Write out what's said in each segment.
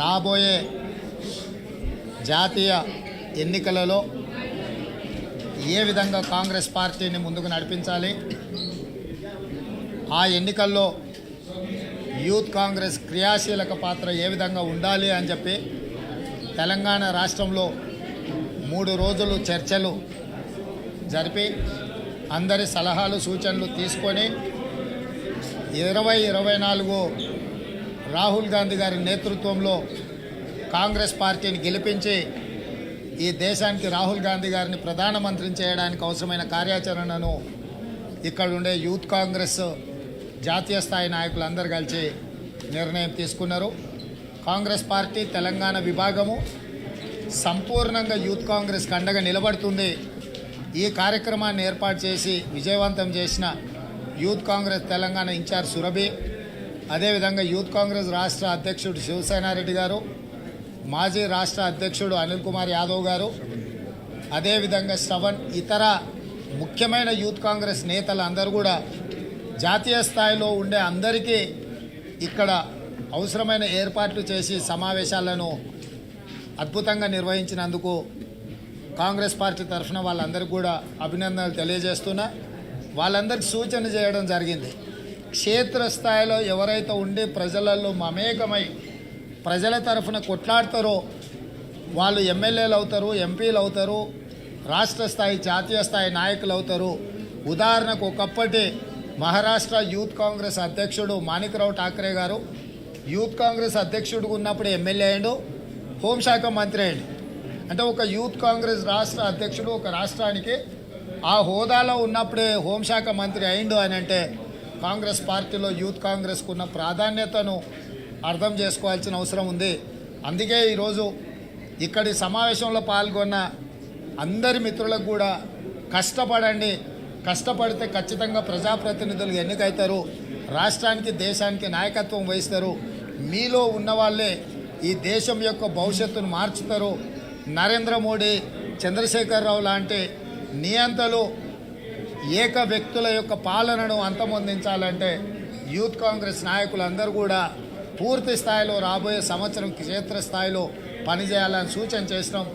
రాబోయే జాతీయ ఎన్నికలలో ఏ విధంగా కాంగ్రెస్ పార్టీని ముందుకు నడిపించాలి? ఆ ఎన్నికల్లో యూత్ కాంగ్రెస్ క్రియాశీలక పాత్ర ఏ విధంగా ఉండాలి అని చెప్పి తెలంగాణ రాష్ట్రంలో మూడు రోజులు చర్చలు జరిపి అందరి సలహాలు సూచనలు తీసుకొని ఇరవై ఇరవై నాలుగు రాహుల్ గాంధీ గారి నేతృత్వంలో కాంగ్రెస్ పార్టీని గెలిపించి ఈ దేశానికి రాహుల్ గాంధీ గారిని ప్రధానమంత్రిని చేయడానికి అవసరమైన కార్యాచరణను ఇక్కడ ఉండే యూత్ కాంగ్రెస్ జాతీయ స్థాయి నాయకులు అందరు కలిసి నిర్ణయం తీసుకున్నారు. కాంగ్రెస్ పార్టీ తెలంగాణ విభాగము సంపూర్ణంగా యూత్ కాంగ్రెస్ కండగా నిలబడుతుంది. ఈ కార్యక్రమాన్ని ఏర్పాటు చేసి విజయవంతం చేసిన యూత్ కాంగ్రెస్ తెలంగాణ ఇన్ఛార్జ్ సురభి అదేవిధంగా యూత్ కాంగ్రెస్ రాష్ట్ర అధ్యక్షుడు శివసేనారెడ్డి గారు మాజీ రాష్ట్ర అధ్యక్షుడు అనిల్ కుమార్ యాదవ్ గారు అదేవిధంగా శ్రవణ్ ఇతర ముఖ్యమైన యూత్ కాంగ్రెస్ నేతలు అందరూ కూడా జాతీయ స్థాయిలో ఉండే అందరికీ ఇక్కడ అవసరమైన ఏర్పాట్లు చేసి సమావేశాలను అద్భుతంగా నిర్వహించినందుకు కాంగ్రెస్ పార్టీ తరఫున వాళ్ళందరికీ కూడా అభినందనలు తెలియజేస్తున్నా. వాళ్ళందరికీ సూచన చేయడం జరిగింది. క్షేత్రస్థాయిలో ఎవరైతే ఉండి ప్రజలలో మమేకమై ప్రజల తరఫున కొట్లాడతారో వాళ్ళు ఎమ్మెల్యేలు అవుతారు ఎంపీలు అవుతారు రాష్ట్ర స్థాయి జాతీయ స్థాయి నాయకులు అవుతారు. ఉదాహరణకు ఒకప్పటి మహారాష్ట్ర యూత్ కాంగ్రెస్ అధ్యక్షుడు మాణిక్రావు ఠాక్రే గారు యూత్ కాంగ్రెస్ అధ్యక్షుడు ఉన్నప్పుడు ఎమ్మెల్యే అయ్యాడు హోంశాఖ మంత్రి అయ్యాడు. అంటే ఒక యూత్ కాంగ్రెస్ రాష్ట్ర అధ్యక్షుడు ఒక రాష్ట్రానికి ఆ హోదాలో ఉన్నప్పుడే హోంశాఖ మంత్రి అయిండు అని అంటే కాంగ్రెస్ పార్టీలో యూత్ కాంగ్రెస్కు ఉన్న ప్రాధాన్యతను అర్థం చేసుకోవాల్సిన అవసరం ఉంది. అందుకే ఈరోజు ఇక్కడి సమావేశంలో పాల్గొన్న అందరి మిత్రులకు కూడా కష్టపడండి. కష్టపడితే ఖచ్చితంగా ప్రజాప్రతినిధులు ఎన్నికవుతారు రాష్ట్రానికి దేశానికి నాయకత్వం వహిస్తారు. మీలో ఉన్న వాళ్ళే ఈ దేశం యొక్క భవిష్యత్తును మార్చుతారు. నరేంద్ర మోడీ చంద్రశేఖరరావు లాంటి నియంతలు ఏక వ్యక్తుల యొక్క పాలనను అంతమొందించాలంటే యూత్ కాంగ్రెస్ నాయకులందరూ కూడా పూర్తి స్థాయిలో రాబోయే సంవత్సరం క్షేత్ర స్థాయిలో పనిచేయాలని సూచన చేసినాం.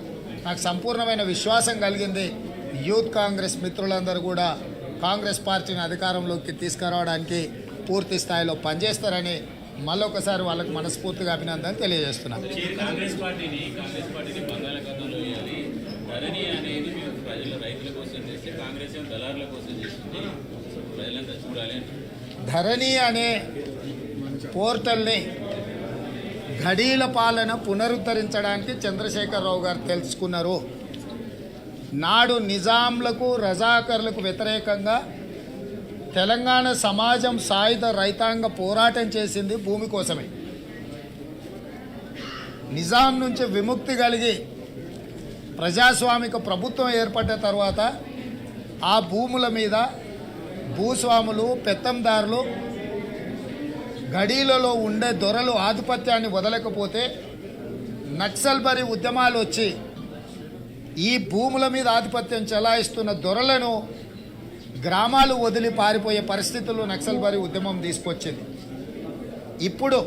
నాకు సంపూర్ణమైన విశ్వాసం కలిగింది. యూత్ కాంగ్రెస్ మిత్రులందరూ కూడా కాంగ్రెస్ పార్టీని అధికారంలోకి తీసుకురావడానికి పూర్తి స్థాయిలో పనిచేస్తారని మళ్ళొకసారి వాళ్ళకి మనస్ఫూర్తిగా అభినందన తెలియజేస్తున్నాను కాంగ్రెస్ పార్టీని కాంగ్రెస్ పార్టీని బంగాళాఖాతంలో వేయాలి. ధరణి అనేది ప్రజల రైతుల కోసం ధరణి అనే పోర్టల్ని ఘడీల పాలన పునరుద్ధరించడానికి చంద్రశేఖరరావు గారు తెలుసుకున్నారు. నాడు నిజాంలకు రజాకర్లకు వ్యతిరేకంగా తెలంగాణ సమాజం సాయుధ రైతాంగ పోరాటం చేసింది భూమి కోసమే. నిజాం నుంచి విముక్తి కలిగి ప్రజాస్వామిక ప్రభుత్వం ఏర్పడ్డ తర్వాత ఆ భూముల మీద భూస్వాములు పెత్తందారులు గడీలలో ఉండే దొరలు ఆధిపత్యాన్ని వదలకపోతే నక్సల్బరి ఉద్యమాలు వచ్చి ఈ భూముల మీద ఆధిపత్యం చెలాయిస్తున్న దొరలను గ్రామాలు వదిలి పారిపోయే పరిస్థితులు నక్సల్బరి ఉద్యమం తీసుకొచ్చింది. ఇప్పుడు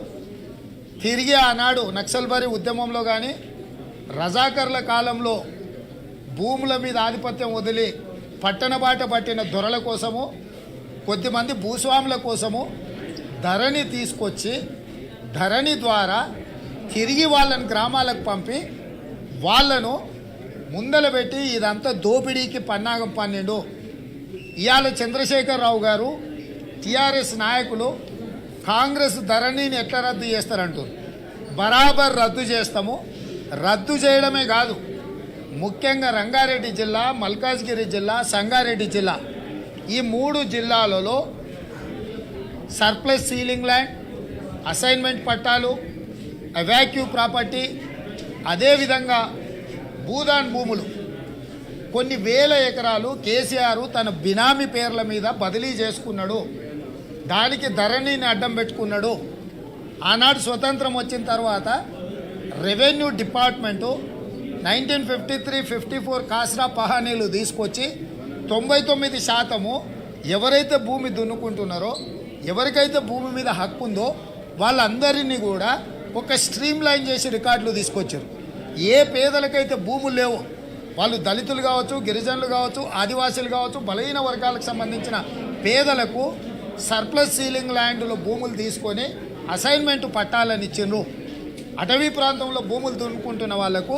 తిరిగి ఆనాడు నక్సల్బరి ఉద్యమంలో కానీ రజాకర్ల కాలంలో భూముల మీద ఆధిపత్యం వదిలి పట్టణ బాట పట్టిన దొరల కోసము కొద్దిమంది భూస్వాముల కోసము ధరణి తీసుకొచ్చి ధరణి ద్వారా తిరిగి వాళ్ళని గ్రామాలకు పంపి వాళ్ళను ముందల పెట్టి ఇదంతా దోపిడీకి పన్నాగం పన్నెండు. ఇవాళ చంద్రశేఖరరావు గారు టీఆర్ఎస్ నాయకులు కాంగ్రెస్ ధరణిని ఎట్లా రద్దు చేస్తారంటారు బరాబర్ రద్దు చేస్తాము. రద్దు చేయడమే కాదు. ముఖ్యంగా రంగారెడ్డి జిల్లా మల్కాజ్గిరి జిల్లా సంగారెడ్డి జిల్లా. ఈ మూడు జిల్లాలలో సర్ప్లస్ సీలింగ్ ల్యాండ్ అసైన్మెంట్ పట్టాలు అవాక్యూ ప్రాపర్టీ అదేవిధంగా భూదాన్ భూములు. కొన్ని వేల ఎకరాలు కేసీఆర్ తన బినామీ పేర్ల మీద బదిలీ చేసుకున్నాడు. దానికి ధరణిని అడ్డం పెట్టుకున్నాడు. ఆనాడు స్వతంత్రం వచ్చిన తర్వాత revenue department nineteen fifty three fifty four కాస్రా పహానీలు తీసుకొచ్చి తొంభై తొమ్మిది శాతము ఎవరైతే భూమి దున్నుకుంటున్నారో ఎవరికైతే భూమి మీద హక్కు ఉందో వాళ్ళందరినీ కూడా ఒక స్ట్రీమ్ లైన్ చేసి రికార్డులు తీసుకొచ్చారు. ఏ పేదలకైతే భూములు లేవో వాళ్ళు దళితులు కావచ్చు గిరిజనులు కావచ్చు ఆదివాసీలు కావచ్చు బలహీన వర్గాలకు సంబంధించిన పేదలకు సర్ప్లస్ సీలింగ్ ల్యాండ్లో భూములు తీసుకొని అసైన్మెంట్ పట్టాలని ఇచ్చిండ్రు. అటవీ ప్రాంతంలో భూములు దున్నుకుంటున్న వాళ్ళకు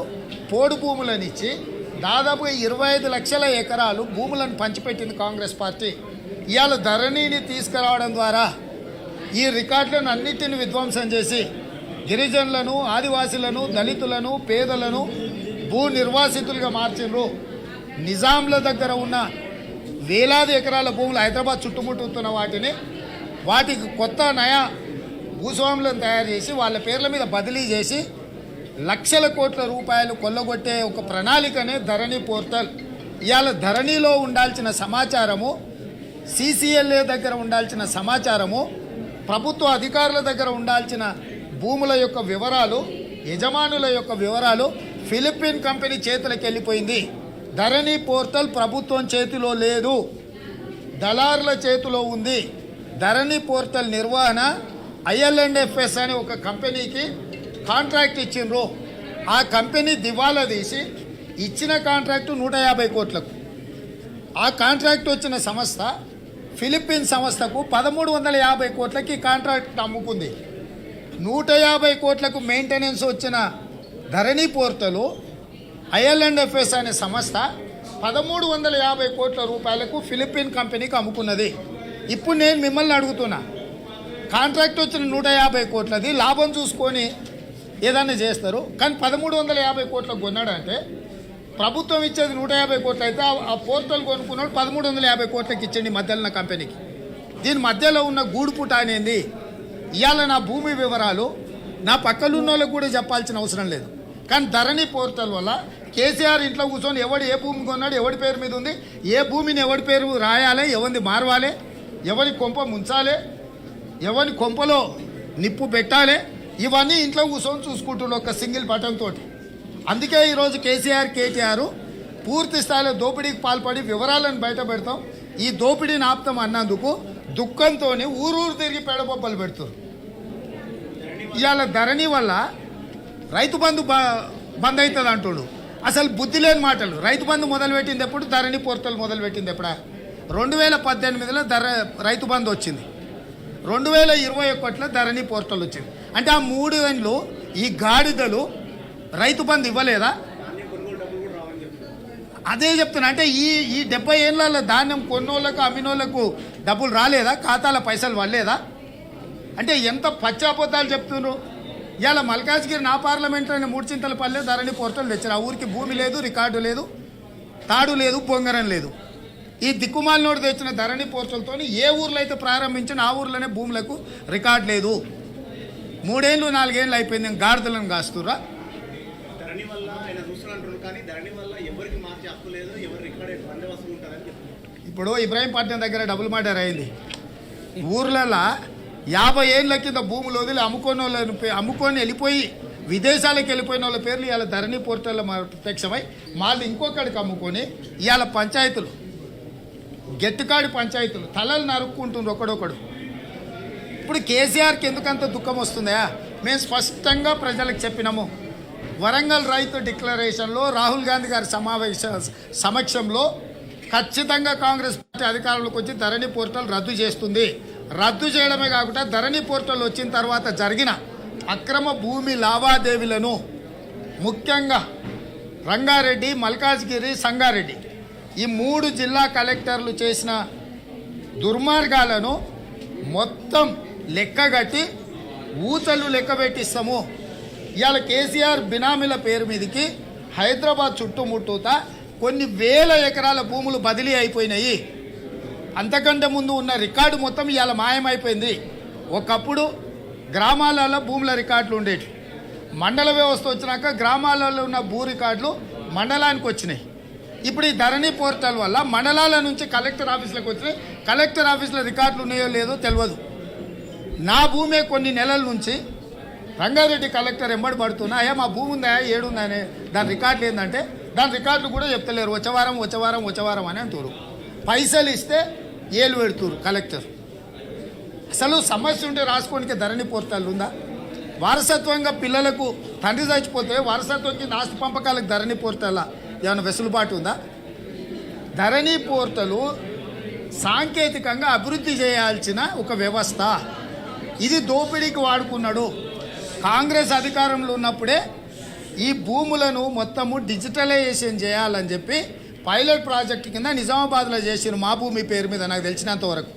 పోడు భూములను ఇచ్చి దాదాపుగా ఇరవై ఐదు లక్షల ఎకరాలు భూములను పంచిపెట్టింది కాంగ్రెస్ పార్టీ. ఇవాళ ధరణిని తీసుకురావడం ద్వారా ఈ రికార్డులను అన్నిటిని విధ్వంసం చేసి గిరిజనులను ఆదివాసులను దళితులను పేదలను భూ నిర్వాసితులుగా మార్చిండ్రు నిజాంల దగ్గర ఉన్న వేలాది ఎకరాల భూములు హైదరాబాద్ చుట్టుముట్టుతున్న వాటిని వాటికి కొత్త నయా భూస్వాములను తయారు చేసి వాళ్ళ పేర్ల మీద బదిలీ చేసి లక్షల కోట్ల రూపాయలు కొల్లగొట్టే ఒక ప్రణాళికనే ధరణి పోర్టల్. ఇవాళ ధరణిలో ఉండాల్సిన సమాచారము సీసీఎల్ఏ దగ్గర ఉండాల్సిన సమాచారము ప్రభుత్వ అధికారుల దగ్గర ఉండాల్సిన భూముల యొక్క వివరాలు యజమానుల యొక్క వివరాలు ఫిలిప్పీన్ కంపెనీ చేతులకు వెళ్ళిపోయింది. ధరణి పోర్టల్ ప్రభుత్వం చేతిలో లేదు. దళారుల చేతిలో ఉంది. ధరణి పోర్టల్ నిర్వహణ ఐఎల్ఎన్ఎఫ్ఎస్ అనే ఒక కంపెనీకి కాంట్రాక్ట్ ఇచ్చిండ్రు. ఆ కంపెనీ దివాలా తీసి ఇచ్చిన కాంట్రాక్టు నూట యాభై కోట్లకు. ఆ కాంట్రాక్ట్ వచ్చిన సంస్థ ఫిలిప్పీన్ సంస్థకు పదమూడు వందల యాభై కోట్లకి కాంట్రాక్ట్ అమ్ముకుంది. నూట యాభై కోట్లకు మెయింటెనెన్స్ వచ్చిన ధరణి పోర్టలు ఐఎల్ఎండ్ఎఫ్ఎస్ అనే సంస్థ పదమూడు వందల యాభై కోట్ల రూపాయలకు ఫిలిప్పీన్ కంపెనీకి అమ్ముకున్నది. ఇప్పుడు నేను మిమ్మల్ని అడుగుతున్నా కాంట్రాక్ట్ వచ్చిన నూట యాభై కోట్లది లాభం చూసుకొని ఏదన్నా చేస్తారు. కానీ పదమూడు వందల యాభై కోట్లకు కొన్నాడంటే ప్రభుత్వం ఇచ్చేది నూట యాభై కోట్లు అయితే ఆ- పోర్టల్ కొనుక్కున్నాడు పదమూడు వందల యాభై కోట్లకి ఇచ్చండి మధ్యలో నా కంపెనీకి. దీని మధ్యలో ఉన్న గూడుపుట అనేది ఇవాళ నా భూమి వివరాలు నా పక్కలున్న వాళ్ళకు కూడా చెప్పాల్సిన అవసరం లేదు. కానీ ధరణి పోర్టల్ వల్ల కేసీఆర్ ఇంట్లో కూర్చొని ఎవడు ఏ భూమి కొన్నాడు ఎవడి పేరు మీద ఉంది ఏ భూమిని ఎవడి పేరు రాయాలి ఎవరిని మార్వాలి ఎవరి కొంప ముంచాలి ఎవరి కొంపలో నిప్పు పెట్టాలి ఇవన్నీ ఇంట్లో కూర్చొని చూసుకుంటుండే ఒక సింగిల్ బటన్ తోటి. అందుకే ఈరోజు కేసీఆర్ కేటీఆర్ పూర్తి స్థాయిలో దోపిడీకి పాల్పడి వివరాలను బయట పెడతాం. ఈ దోపిడీని ఆప్తం అన్నందుకు దుఃఖంతో ఊరూరు తిరిగి పేడబొబ్బలు పెడుతున్నారు. ఇవాళ ధరణి వల్ల రైతు బంధు బ- బంద్ అవుతుంది అంటుడు. అసలు బుద్ధి లేని మాటలు. రైతు బంధు మొదలుపెట్టింది ఎప్పుడు? ధరణి పోర్టల్ మొదలుపెట్టింది ఎప్పుడా? రెండు వేల పద్దెనిమిదిలో ధర రైతు బంధు వచ్చింది. రెండు వేల ఇరవై ఒకటిలో ధరణి పోర్టల్ వచ్చింది. అంటే ఆ మూడు ఏళ్ళు ఈ గాడిదలు రైతు బంధు ఇవ్వలేదా? అదే చెప్తున్నా అంటే ఈ ఈ డెబ్బై ఏళ్ళ ధాన్యం కొన్నోళ్ళకు అమ్మినోళ్ళకు డబ్బులు రాలేదా? ఖాతాల పైసలు పడలేదా? అంటే ఎంత పచ్చాపోతాలు చెప్తున్నారు? ఇవాళ మల్కాజ్గిరి నా పార్లమెంట్ అనే మూడు చింతల పల్లె ధరణి పోర్టల్ తెచ్చారు. ఆ ఊరికి భూమి లేదు రికార్డు లేదు తాడు లేదు బొంగరం లేదు. ఈ దిక్కుమాలినోడు తెచ్చిన ధరణి పోర్టల్తో ఏ ఊర్లో అయితే ప్రారంభించిన ఆ ఊర్లోనే భూములకు రికార్డు లేదు. మూడేళ్ళు నాలుగేళ్ళు అయిపోయింది గాడిదలను కాస్తురా ఇప్పుడు ఇబ్రాహీంపట్నం దగ్గర డబుల్ మర్డర్ అయింది. ఊర్లలో యాభై ఏళ్ళ కింద భూములు వదిలి అమ్ముకొని వాళ్ళని అమ్ముకొని వెళ్ళిపోయి విదేశాలకు వెళ్ళిపోయిన వాళ్ళ పేర్లు ఇవాళ ధరణి పోర్టల్లో ప్రత్యక్షమై మళ్ళీ ఇంకొకడికి అమ్ముకొని ఇవాళ పంచాయతీలు. గెట్టుకాడి పంచాయతీలు తలలు నరుక్కుంటుంది ఒకడొకడు. ఇప్పుడు కేసీఆర్కి ఎందుకంత దుఃఖం వస్తుందా? మేము స్పష్టంగా ప్రజలకు చెప్పినాము. వరంగల్ రైతు డిక్లరేషన్లో రాహుల్ గాంధీ గారి సమావేశ సమక్షంలో ఖచ్చితంగా కాంగ్రెస్ పార్టీ అధికారంలోకి వచ్చి ధరణి పోర్టల్ రద్దు చేస్తుంది. రద్దు చేయడమే కాకుండా ధరణి పోర్టల్ వచ్చిన తర్వాత జరిగిన అక్రమ భూమి లావాదేవీలను ముఖ్యంగా రంగారెడ్డి మల్కాజ్గిరి సంగారెడ్డి ఈ మూడు జిల్లా కలెక్టర్లు చేసిన దుర్మార్గాలను మొత్తం లెక్కగట్టి ఊచలు లెక్క పెట్టిస్తాము. ఇవాళ కేసీఆర్ బినామీల పేరు మీదకి హైదరాబాద్ చుట్టుముట్టూత కొన్ని వేల ఎకరాల భూములు బదిలీ అయిపోయినాయి. అంతకంటే ముందు ఉన్న రికార్డు మొత్తం ఇవాళ మాయమైపోయింది. ఒకప్పుడు గ్రామాలలో భూముల రికార్డులు ఉండేవి మండల వ్యవస్థ వచ్చినాక గ్రామాలలో ఉన్న భూ రికార్డులు మండలానికి వచ్చినాయి. ఇప్పుడు ఈ ధరణి పోర్టల్ వల్ల మండలాల నుంచి కలెక్టర్ ఆఫీసులకు వచ్చి కలెక్టర్ ఆఫీసులో రికార్డులు ఉన్నాయో లేదో తెలియదు. నా భూమే కొన్ని నెలల నుంచి రంగారెడ్డి కలెక్టర్ ఎంబడి పడుతున్నా. అయ్యా మా భూమి ఉందా? ఏడుందనే దాని రికార్డులు ఏంటంటే దాని రికార్డులు కూడా చెప్తలేరు. వచ్చవారం వచ్చవారం వచ్చవారం అని అంటారు పైసలు ఇస్తే ఏలు పెడుతురు కలెక్టర్. అసలు సమస్య ఉంటే రాసుకోనికి ధరణి పోర్టల్ ఉందా? వారసత్వంగా పిల్లలకు తండ్రి చచ్చిపోతే వారసత్వం కింద ఆస్తి పంపకాలకు ధరణి పోర్టల్? ఏమైనా వెసులుబాటు ఉందా? ధరణి పోర్టలు సాంకేతికంగా అభివృద్ధి చేయాల్సిన ఒక వ్యవస్థ. ఇది దోపిడీకి వాడుకున్నాడు. కాంగ్రెస్ అధికారంలో ఉన్నప్పుడే ఈ భూములను మొత్తము డిజిటలైజేషన్ చేయాలని చెప్పి పైలట్ ప్రాజెక్ట్ కింద నిజామాబాద్లో చేసిన మా భూమి పేరు మీద నాకు తెలిసినంత వరకు.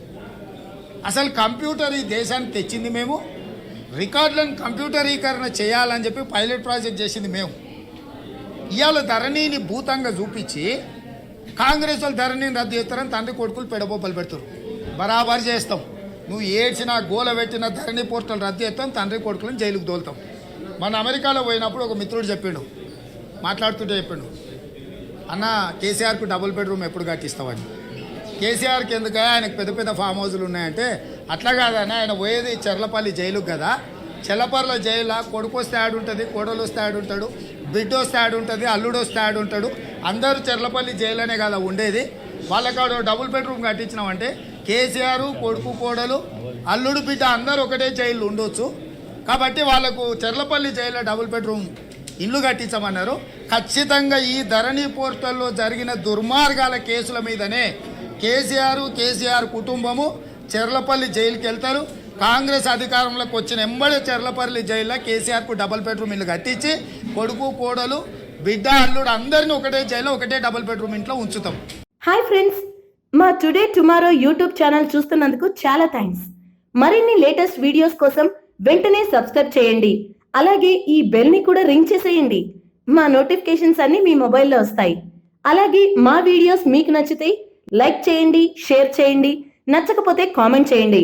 అసలు కంప్యూటర్ ఈ దేశానికి తెచ్చింది మేము? రికార్డులను కంప్యూటరీకరణ చేయాలని చెప్పి పైలట్ ప్రాజెక్ట్ చేసింది మేము. ఇవాళ ధరణిని భూతంగా చూపించి కాంగ్రెస్ వాళ్ళు ధరణిని రద్దు చేస్తారని తండ్రి కొడుకులు పెడబోపలు పెడతారు. బరాబరు చేస్తాం. నువ్వు ఏడ్చిన గోల పెట్టిన ధరణి పోర్టల్ రద్దు చేస్తాం తండ్రి కొడుకులను జైలుకు దోలుతాం మన అమెరికాలో పోయినప్పుడు ఒక మిత్రుడు చెప్పిండు. మాట్లాడుతుంటే చెప్పిండు. అన్న కేసీఆర్కు డబుల్ బెడ్రూమ్ ఎప్పుడు కట్టిస్తావని. కేసీఆర్కి ఎందుకు? ఆయనకు పెద్ద పెద్ద ఫామ్ హౌజులు ఉన్నాయంటే అట్లా కాదని ఆయన పోయేది చెర్లపల్లి జైలుకు కదా. చెల్లపర్ల జైలు కొడుకు వస్తే ఆడుంటుంది కోడలు వస్తే ఆడుంటాడు. బిడ్డో స్టాడ్ ఉంటుంది అల్లుడు స్టాడ్ ఉంటాడు అందరూ చెర్లపల్లి జైలునే కదా ఉండేది. వాళ్ళకాడ డబుల్ బెడ్రూమ్ కట్టించినామంటే కేసీఆర్ కొడుకు కోడలు అల్లుడు బిడ్డ అందరూ ఒకటే జైలు ఉండొచ్చు. కాబట్టి వాళ్ళకు చెర్లపల్లి జైల్లో డబుల్ బెడ్రూమ్ ఇల్లు కట్టించమన్నారు. ఖచ్చితంగా ఈ ధరణి పోర్టల్లో జరిగిన దుర్మార్గాల కేసుల మీదనే కేసీఆర్ కేసీఆర్ కుటుంబము చెర్లపల్లి జైలుకి వెళ్తారు కాంగ్రెస్ అధికారంలోకి వచ్చిన ఎంబడి చెర్లపల్లి జైల్లో కేసీఆర్కు డబుల్ బెడ్రూమ్ ఇల్లు కట్టించి కొడుకు కోడలు బిడ్డ అల్లుడు అందరినీ ఒకటే జైల్లో ఒకటే డబుల్ బెడ్రూమ్ ఇంట్లో ఉంచుతాం. హాయ్ ఫ్రెండ్స్ మా టుడే టుమారో యూట్యూబ్ ఛానల్ చూస్తున్నందుకు చాలా థ్యాంక్స్. మరిన్ని లేటెస్ట్ వీడియోస్ కోసం వెంటనే సబ్స్క్రైబ్ చేయండి. అలాగే ఈ బెల్ని కూడా రింగ్ చేసేయండి. మా నోటిఫికేషన్స్ అన్ని మీ మొబైల్లో వస్తాయి. అలాగే మా వీడియోస్ మీకు నచ్చితే లైక్ చేయండి షేర్ చేయండి నచ్చకపోతే కామెంట్ చేయండి.